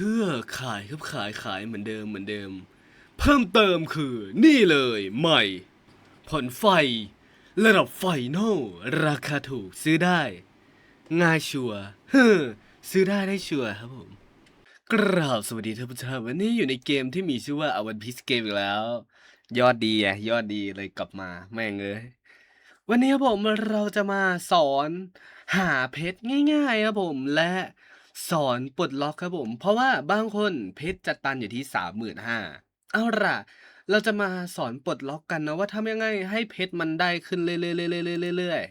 พื่อขายครับขายขายเหมือนเดิมเหมือนเดิม เพิ่มเติมคือนี่เลยใหม่ ผ่อนไฟ ระดับไฟนอลราคาถูกซื้อได้ ง่ายชัวร์เฮ้ซื้อได้ได้ชัวร์ครับผมกราบสวัสดีท่านผู้ชมวันนี้อยู่ในเกมที่มีชื่อว่าอวันพี e เกมอีกแล้ว ยอดดีอะยอดดีเลยกลับมาแม่งเลยวันนี้ครับผมเราจะมาสอนหาเพชรง่ายๆครับผมและ สอนปลดล็อกครับผม เพราะว่าบางคนเพชรจะตันอยู่ที่สามหมื่นห้าเอาล่ะ เราจะมาสอนปลดล็อกกันนะว่าทำยังไงให้เพชรมันได้ขึ้นเรื่อยๆๆๆๆเรื่อย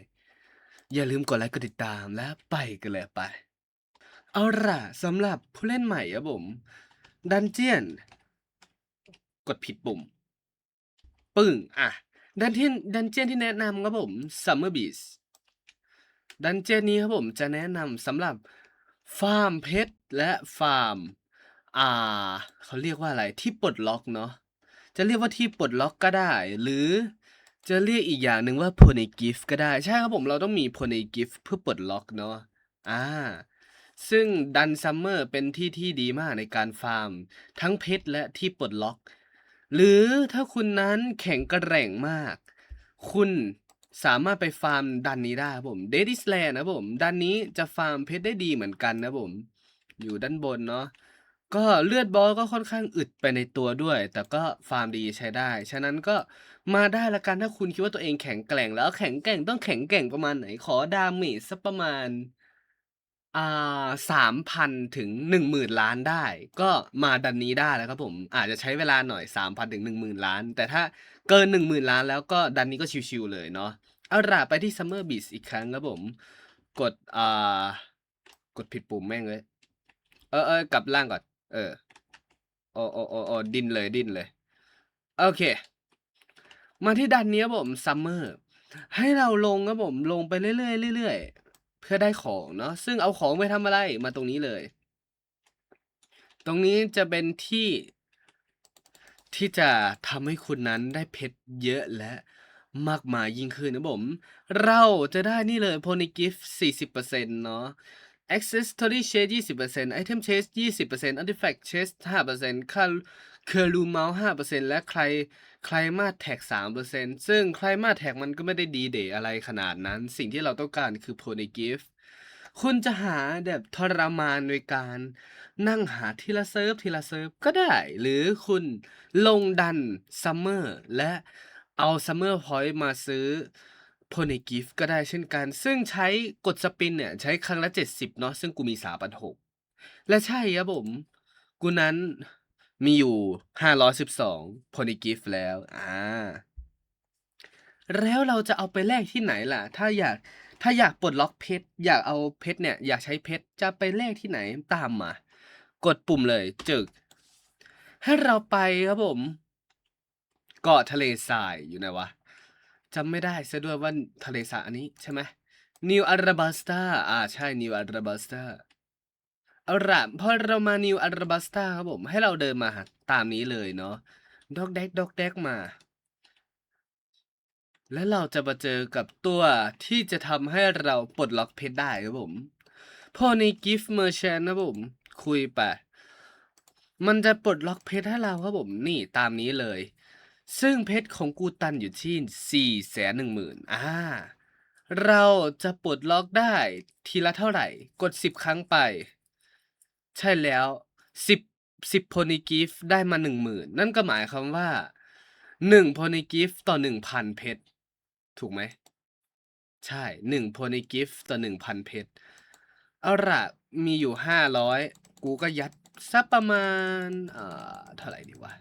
ๆอย่าลืมกดไลค์กดติดตามและไปกันเลยไป เอาล่ะสำหรับผู้เล่นใหม่ครับผม ดันเจียน กดผิดปุ่ม ปึ้งอะดันเจียนดันเจียนที่แนะนำครับผม Summer Beast ดันเจียนนี้ครับผมจะแนะนำสำหรับ ฟาร์มเพชรและฟาร์ม อ่า เขาเรียกว่าอะไรที่ปลดล็อกเนาะจะเรียกว่าที่ปลดล็อกก็ได้ หรือจะเรียกอีกอย่างหนึ่งว่า p o n y g i f ก็ได้ ใช่ครับผมเราต้องมี p o n y g i f เพื่อปลดล็อกเนาะอ่าซึ่งดันซัมเมอร์เป็นที่ที่ดีมากในการฟาร์ม ทั้งเพชรและที่ปลดล็อก หรือถ้าคุณนั้นแข็งกระแร่งมาก คุณ สามารถไปฟาร์มดันนี้ได้ครับผมเดดิสแลนนะผมดันนี้จะฟาร์มเพชรได้ดีเหมือนกันนะผม อยู่ด้านบนเนาะก็เลือดบอลก็ค่อนข้างอึดไปในตัวด้วย แต่ก็ฟาร์มดีใช้ได้ ฉะนั้นก็มาได้ละกันถ้าคุณคิดว่าตัวเองแข็งแกร่งแล้วแข็งแกร่งต้องแข็งแกร่งประมาณไหนขอดาเมจสักประมาณ อ่าสามพันถึงหนึ่งหมื่นล้านได้ ก็มาดันนี้ได้แล้วครับผม อาจจะใช้เวลาหน่อยสามพันถึงหนึ่งหมื่นล้าน แต่ถ้าเกินหนึ่งหมื่นล้านแล้วก็ดันนี้ก็ชิวๆเลยเนาะเอาล่ะไปที่ Summer Beast อีกครั้งครับผม กดอ่ากดผิดปุ่มแม่งเลย เออเออกลับล่างก่อน เออโอโอโอโอดินเลยดินเลย โอเค มาที่ดันนี้ครับผมซัมเมอร์ให้เราลงครับผมลงไปเรื่อยๆเรื่อยๆ เพื่อได้ของเนาะซึ่งเอาของไปทำอะไรมาตรงนี้เลย ตรงนี้จะเป็นที่ที่จะทำให้คุณนั้นได้เพชรเยอะและมากมายยิ่งขึ้นนะผม เราจะได้นี่เลย Pony Gift 40%เนาะ accessory Chest 20% Item Chest 20% Artifact Chest 5% c a c u r u m o u 5%และใครใครมาแท็ก 3%ซึ่งใครมาแท็กมันก็ไม่ได้ดีเดย์อะไรขนาดนั้น สิ่งที่เราต้องการคือ Pony Gift คุณจะหาแบบทรมานโดยการนั่งหาทีละเซิร์ฟทีละเซิร์ฟก็ได้ หรือคุณลงดันซัมเมอร์และเอาซัมเมอร์พอยต์มาซื้อ p o n y Gift ก็ได้เช่นกัน ซึ่งใช้กดสปินเนี่ยใช้ครั้งละ 70 เนาะซึ่งกูมี 3,600 และใช่ครับผม กูนั้นมีอยู่ 512 p o n y Gift แล้ว อ่า แล้วเราจะเอาไปแลกที่ไหนล่ะ ถ้าอยากถ้าอยากปลดล็อกเพชรอยากเอาเพชรเนี่ย อยากใช้เพชรจะไปแลกที่ไหนตามมา กดปุ่มเลยจึก ให้เราไปครับผมเกาะทะเลทรายอยู่ไหนวะ จำไม่ได้ซะด้วยว่าทะเลสาบอันนี้ใช่ไหมนิวอาราบัสตาอ่าใช่นิวอาราบัสตาเอาละพอเรามานิวอาราบัสตาครับผมให้เราเดินมาตามนี้เลยเนาะดอกแดกดอกแดกมา แล้วเราจะมาเจอกับตัวที่จะทำให้เราปลดล็อกเพชรได้ครับผมพอในกิฟต์เมอร์ชันนะผมคุยไปมันจะปลดล็อกเพชรให้เราครับผมนี่ตามนี้เลย ซึ่งเพชรของกูตันอยู่ที่สี่แสนหนึ่งหมื่นอ่า เราจะปลดล็อกได้ทีละเท่าไหร่ กดสิบครั้งไป ใช่แล้วสิบสิบโพนิกิฟได้มาหนึ่งหมื่นนั่นก็หมายความว่าหนึ่งโพนิกิฟต่อหนึ่งพันเพชร ถูกไหม ใช่หนึ่งโพนิกิฟต่อหนึ่งพันเพชร เอาละมีอยู่ห้าร้อยกูก็ยัดสักประมาณ เอ่อ เท่าไหร่ดีวะ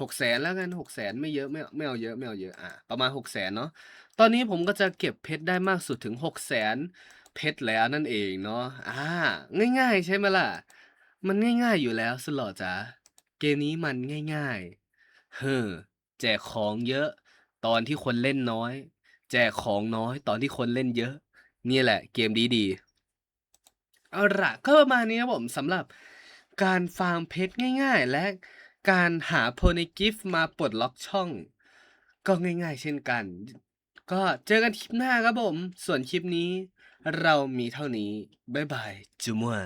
หกแสนแล้วกันหกแสนไม่เยอะไม่ไม่เอาเยอะไม่เอาเยอะอะประมาณหกแสนเนาะตอนนี้ผมก็จะเก็บเพชรได้มากสุดถึงหกแสนเพชรแล้วนั่นเองเนาะอ่าง่าย ๆ ใช่ไหมล่ะ มันง่าย ๆอยู่แล้วสลอจ๋าเกมนี้มันง่าย ๆ เฮ้อแจกของเยอะ ตอนที่คนเล่นน้อย แจกของน้อย ตอนที่คนเล่นเยอะ นี่แหละ เกมดีดีๆเอาละก็ประมาณนี้ครับผมสำหรับการฟาร์มเพชรง่าย ๆ และ การหาโพนิกิฟมาปลดล็อกช่อง ก็ง่ายๆ เช่นกัน ก็เจอกันคลิปหน้าครับผม ส่วนคลิปนี้ เรามีเท่านี้ บ๊ายบาย จุมัว